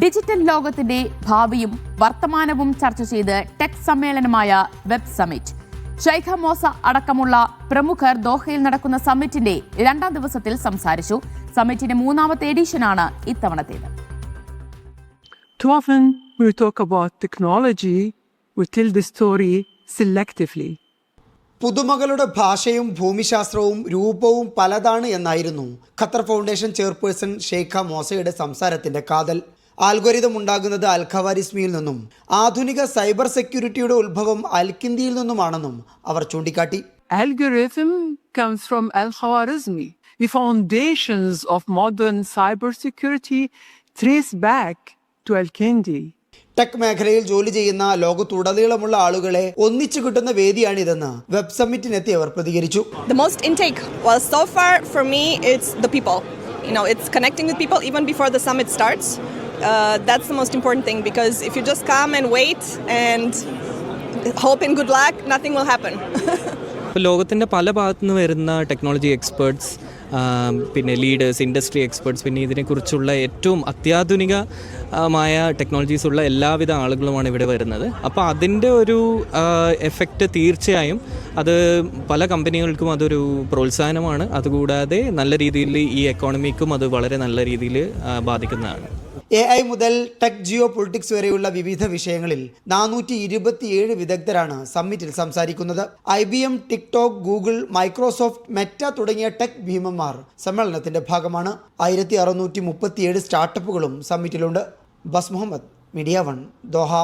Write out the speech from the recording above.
Digital ലോകത്തിന്റെ ഭാവിയും വർത്തമാനവും ചർച്ച ചെയ്ത് ടെക് സമ്മേളനമായ വെബ് സമിറ്റ് ഷൈഖ മോസ അടക്കമുള്ള പ്രമുഖർ ദോഹയിൽ നടക്കുന്ന സമ്മിറ്റിന്റെ രണ്ടാം ദിവസത്തിൽ സംസാരിച്ചു. സമ്മിറ്റിന്റെ മൂന്നാമത്തെ എഡിഷനാണ് ഇത്തവണത്തേത്. We talk about technology, we tell the story selectively. പുതുമകളുടെ ഭാഷയും ഭൂമിശാസ്ത്രവും രൂപവും പലതാണ് എന്നായിരുന്നു ഖത്തർ ഫൗണ്ടേഷൻ ചെയർപേഴ്സൺ ഷെയ്ഖ മോസയുടെ സംസാരത്തിന്റെ കാതൽ ആൽഗോരിതം ഉണ്ടാകുന്നത് അൽഖവാരിസ്മിയിൽ നിന്നും ആധുനിക സൈബർ സെക്യൂരിറ്റിയുടെ ഉത്ഭവം അൽക്കിന്തിയിൽ നിന്നുമാണെന്നും അവർ ചൂണ്ടിക്കാട്ടി Algorithm comes from Al-Khwarizmi. The foundations of. Tech മേഖലയിൽ ജോലി ചെയ്യുന്ന ലോകത്തുടനീളമുള്ള ആളുകളെ ഒന്നിച്ചു കിട്ടുന്ന വേദിയാണിതെന്ന് വെബ് സമ്മിറ്റിനെത്തിയവർ പ്രതികരിച്ചു The most intake, well, so far for me, it's the people. You know, it's connecting with people even before the summit starts. Uh, that's the most important thing because if you just come and wait and hope in good luck, nothing will happen. ലോകത്തിന്റെ പല ഭാഗത്തു നിന്ന് വരുന്ന technology experts പിന്നെ leaders industry experts പിന്നെ ഇതിനെക്കുറിച്ചുള്ള ഏറ്റവും അത്യാധുനികമായ technologies ഉള്ള എല്ലാവിധ ആളുകളുമാണ് ഇവിടെ വരുന്നത്. അപ്പോൾ അതിന്റെ ഒരു എഫക്റ്റ് തീർച്ചയായും അത് പല കമ്പനികൾക്കും അതൊരു പ്രോത്സാഹനമാണ്. അതുകൂടാതെ നല്ല രീതിയിൽ ഈ എക്കോണമിക്കും അത് വളരെ നല്ല രീതിയിൽ ബാധിക്കുന്നതാണ്. എ ഐ മുതൽ ടെക് ജിയോ പൊളിറ്റിക്സ് വരെയുള്ള വിവിധ വിഷയങ്ങളിൽ നാനൂറ്റി ഇരുപത്തിയേഴ് വിദഗ്ധരാണ് സമ്മിറ്റിൽ സംസാരിക്കുന്നത്. I B M TikTok Google Microsoft Meta തുടങ്ങിയ ടെക് ഭീമന്മാർ സമ്മേളനത്തിന്റെ ഭാഗമാണ്. ആയിരത്തി അറുന്നൂറ്റി മുപ്പത്തിയേഴ് സ്റ്റാർട്ടപ്പുകളും സമ്മിറ്റിലുണ്ട്. ബസ് മുഹമ്മദ് മീഡിയ വൺ ദോഹ.